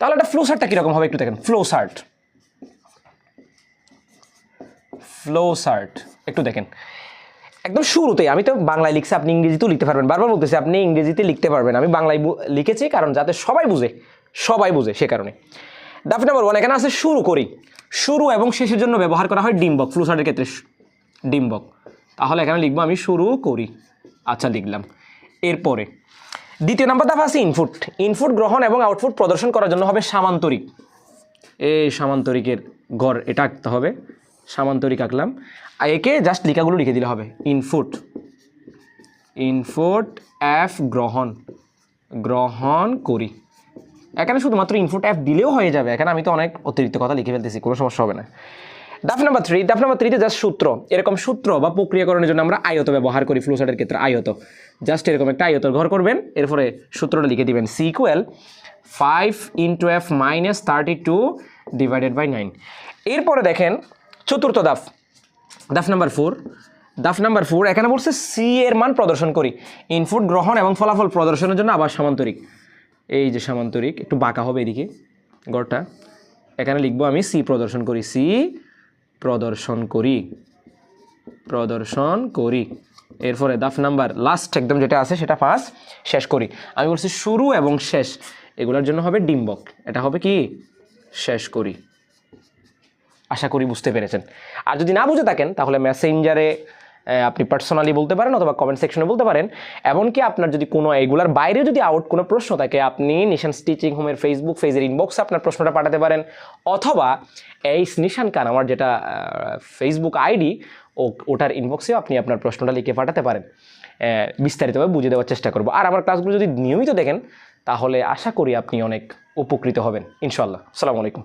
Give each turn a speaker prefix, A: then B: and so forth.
A: তাহলে একটা ফ্লো শার্টটা কীরকম হবে একটু দেখেন ফ্লো শার্ট। ফ্লো শার্ট, একটু দেখেন। একদম শুরুতেই, আমি তো বাংলায় লিখছি, আপনি ইংরেজিতেও লিখতে পারবেন। বারবার বলতেছি, আপনি ইংরেজিতে লিখতে পারবেন। আমি বাংলায় লিখেছি, কারণ যাতে সবাই বুঝে সবাই বুঝে সে কারণে। ডাফ নাম্বার ওয়ান এখানে আছে শুরু করি। শুরু এবং শেষের জন্য ব্যবহার করা হয় ডিম্বক ফ্লুসার্টের ক্ষেত্রে ডিম্বক তাহলে এখানে লিখব আমি শুরু করি। আচ্ছা লিখলাম। এরপরে দ্বিতীয় নাম্বার দাফা আছে ইনপুট ইনপুট গ্রহণ এবং আউটপুট প্রদর্শন করার জন্য হবে সামান্তরিক। এই সামান্তরিকের গড়, এটা আঁকতে হবে। সামান্তরিক আঁকলাম। একে জাস্ট লিখাগুলো লিখে দিলে হবে। ইনপুট ইনপুট এফ গ্রহণ। গ্রহণ করি। এখানে শুধুমাত্র ইনপুট অ্যাপ দিলেও হয়ে যাবে। এখানে আমি তো অনেক অতিরিক্ত কথা লিখে ফেলতেছি, কোনো সমস্যা হবে না। ডাফ নাম্বার থ্রি ডাফ নাম্বার থ্রিতে জাস্ট সূত্র। এরকম সূত্র বা প্রক্রিয়াকরণের জন্য আমরা আয়ত ব্যবহার করি ফ্লুসার্টের ক্ষেত্রে, আয়ত। জাস্ট এরকম একটা আয়তর ঘর করবেন, এরপরে সূত্রটা লিখে দিবেন C equal five into F minus thirty two divided by nine এরপরে দেখেন চতুর্থ দাফ দাফ নাম্বার ফোর দাফ নাম্বার ফোর এখানে বলছে সি এর মান প্রদর্শন করি। ইনপুট গ্রহণ এবং ফলাফল প্রদর্শনের জন্য আবার সামান্তরিক। এই যে সামান্তরিক, একটু বাঁকা হবে এদিকে। গড়টা। এখানে লিখব আমি সি প্রদর্শন করি সি প্রদর্শন করি। প্রদর্শন করি। এরপরে দাফ নাম্বার লাস্ট একদম যেটা আছে সেটা ফার্স্ট শেষ করি। আমি বলছি শুরু এবং শেষ, এগুলোর জন্য হবে ডিম্বক। এটা হবে কি? শেষ করি। আশা করি বুঝতে পেরেছেন। আর যদি না বুঝে থাকেন, তাহলে মেসেঞ্জারে আপনি পার্সোনালি বলতে পারেন অথবা কমেন্ট সেকশনে বলতে পারেন। এমনকি আপনার যদি কোনো এগুলার বাইরে যদি আউট কোনো প্রশ্ন থাকে, আপনি নিশান স্টিচিং হোমের ফেসবুক পেজের ইনবক্সে আপনার প্রশ্নটা পাঠাতে পারেন। অথবা এই নিশান খান আমার যেটা ফেসবুক আইডি ও, ওটার ইনবক্সেও আপনি আপনার প্রশ্নটা লিখে পাঠাতে পারেন। বিস্তারিতভাবে বুঝে দেওয়ার চেষ্টা করব। আর আমার ক্লাসগুলো যদি নিয়মিত দেখেন, তাহলে আশা করি আপনি অনেক উপকৃত হবেন। ইনশাল্লাহ আসসালামু আলাইকুম।